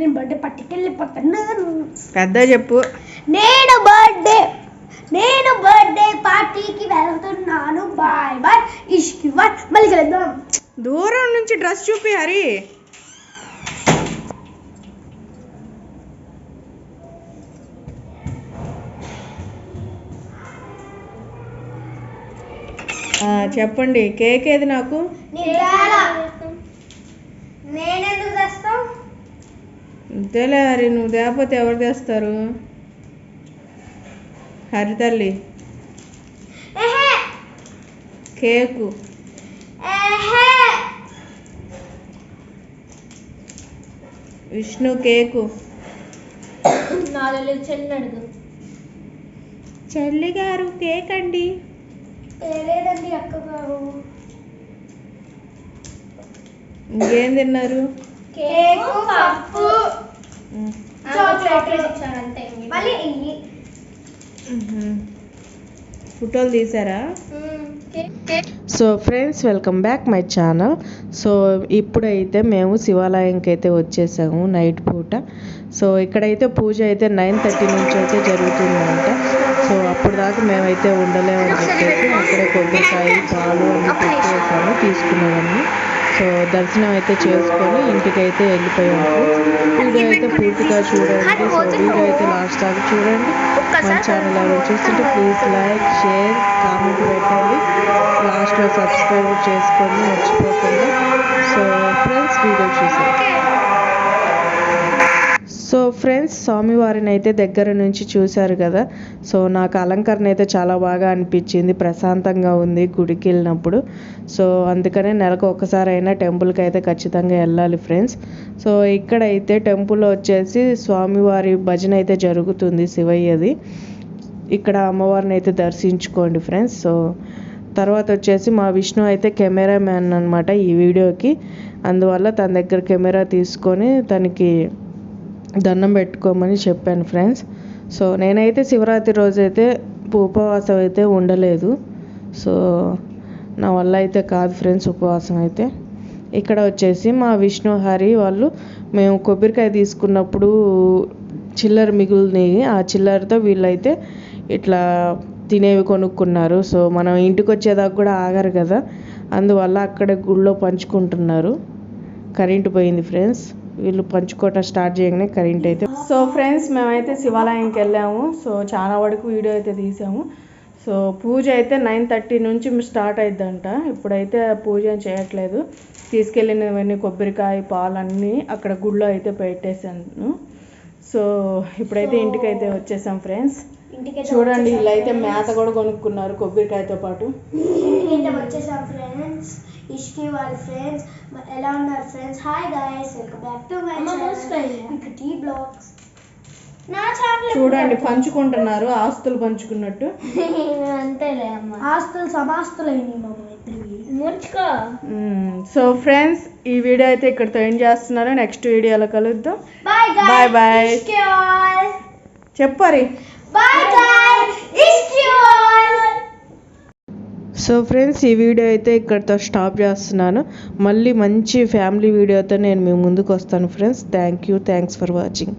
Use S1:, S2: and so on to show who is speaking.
S1: నేను బర్త్డే
S2: పెద్ద చెప్పు.
S1: నేను బర్త్డే నేను బర్త్డే పార్టీకి వెళ్తున్నాను. బాయ్ బాయ్ ఇష్కి బాయ్ మళ్ళీ కలుద్దాం.
S2: దూరం నుంచి డ్రెస్ చూపి హరి. ఆ, చెప్పండి కేక్ ఏది నాకు? అంతేలే హరి నువ్వు తేకపోతే ఎవరు తెస్తారు? హరి తల్లి. కేకు. విష్ణు కేకు.
S1: చెల్లి
S2: గారు కేక్ అండి
S1: లేదండి అక్క గారు
S2: ఇంకేం తిన్నారు?
S1: కేకు పప్పు.
S2: ఫోటోలు తీసారా? So friends welcome back my channel. So ఇప్పుడైతే మేము శివాలయంకి అయితే వచ్చేసాము నైట్ పూట. సో ఇక్కడైతే పూజ అయితే నైన్ థర్టీ నుంచి అయితే జరుగుతుందంట. సో అప్పుడు దాకా మేమైతే ఉండలేమని చెప్పేసి అక్కడే కొబ్బరికాయ పాలు అన్ని పెట్టేసాము తీసుకునేవన్నీ సో దర్శనం అయితే చేసుకొని ఇంటికైతే వెళ్ళిపోయాము. వీడియో అయితే పూర్తిగా చూడండి. సో వీడియో అయితే లాస్ట్ దాకా చూడండి. మన ఛానల్ ఎవరు చూస్తుంటే ప్లీజ్ లైక్ షేర్ కామెంట్ పెట్టండి. లాస్ట్లో సబ్స్క్రైబ్ చేసుకోండి మర్చిపోకుండా. సో ఫ్రెండ్స్ వీడియో చూసాం సో ఫ్రెండ్స్ స్వామివారిని అయితే దగ్గర నుంచి చూశారు కదా. సో నాకు అలంకరణ అయితే చాలా బాగా అనిపించింది. ప్రశాంతంగా ఉంది గుడికి వెళ్ళినప్పుడు. సో అందుకనే నెలకు ఒకసారి అయినా టెంపుల్కి అయితే ఖచ్చితంగా వెళ్ళాలి ఫ్రెండ్స్ సో ఇక్కడైతే టెంపుల్ వచ్చేసి స్వామివారి భజన అయితే జరుగుతుంది శివయ్యది. ఇక్కడ అమ్మవారిని అయితే దర్శించుకోండి ఫ్రెండ్స్ సో తర్వాత వచ్చేసి మా విష్ణు అయితే కెమెరా మ్యాన్ అనమాట ఈ వీడియోకి. అందువల్ల తన దగ్గర కెమెరా తీసుకొని తనకి దండం పెట్టుకోమని చెప్పాను ఫ్రెండ్స్. సో నేనైతే శివరాత్రి రోజైతే ఉపవాసం అయితే ఉండలేదు. సో నా వల్ల అయితే కాదు ఫ్రెండ్స్ ఉపవాసం అయితే. ఇక్కడ వచ్చేసి మా విష్ణు హరి వాళ్ళు మేము కొబ్బరికాయ తీసుకున్నప్పుడు చిల్లర మిగులుని ఆ చిల్లరతో వీళ్ళైతే ఇట్లా తినేవి కొనుక్కున్నారు. సో మనం ఇంటికి వచ్చేదాకా కూడా ఆగరు కదా. అందువల్ల అక్కడ గుళ్ళో పంచుకుంటున్నారు. కరెంటు పోయింది ఫ్రెండ్స్. వీళ్ళు పంచుకోవటం స్టార్ట్ చేయగానే కరెంట్ అయితే సో ఫ్రెండ్స్ మేమైతే శివాలయంకి వెళ్ళాము. సో చాలా వరకు వీడియో అయితే తీసాము. సో పూజ అయితే నైన్ థర్టీ నుంచి స్టార్ట్ అయిద్దంట. ఇప్పుడైతే పూజ ఏం చేయట్లేదు. తీసుకెళ్ళినవన్నీ కొబ్బరికాయ పాలన్నీ అక్కడ గుళ్ళో అయితే పెట్టేశాను. సో ఇప్పుడైతే ఇంటికైతే వచ్చేసాం ఫ్రెండ్స్.
S1: ఇంటికి
S2: చూడండి వీళ్ళు అయితే మేత కూడా కొనుక్కున్నారు కొబ్బరికాయతో పాటు.
S1: ఇంటికి వచ్చేసాం ఫ్రెండ్స్. ఇష్కి వాళ్ళ ఫ్రెండ్స్. ఎలా ఉన్నారు friends? Hi guys welcome back to my channel ఇంకా టీ బ్లాగ్స్
S2: చూడండి పంచుకుంటున్నారు ఆస్తులు పంచుకున్నట్టు.
S1: అంతేలే అమ్మ. ఆస్తులు ముచ్చుకో
S2: సో ఫ్రెండ్స్ ఈ వీడియో అయితే ఇక్కడితో ఏం చేస్తున్నారు నెక్స్ట్ వీడియోలో కలుద్దాం.
S1: బాయ్
S2: చెప్పరి
S1: బాయ్ ఆల్
S2: సో ఫ్రెండ్స్ ఈ వీడియో అయితే ఇక్కడితో స్టాప్ చేస్తున్నాను. మళ్ళీ మంచి ఫ్యామిలీ వీడియోతో నేను మీ ముందుకు వస్తాను friends. Thank you thanks for watching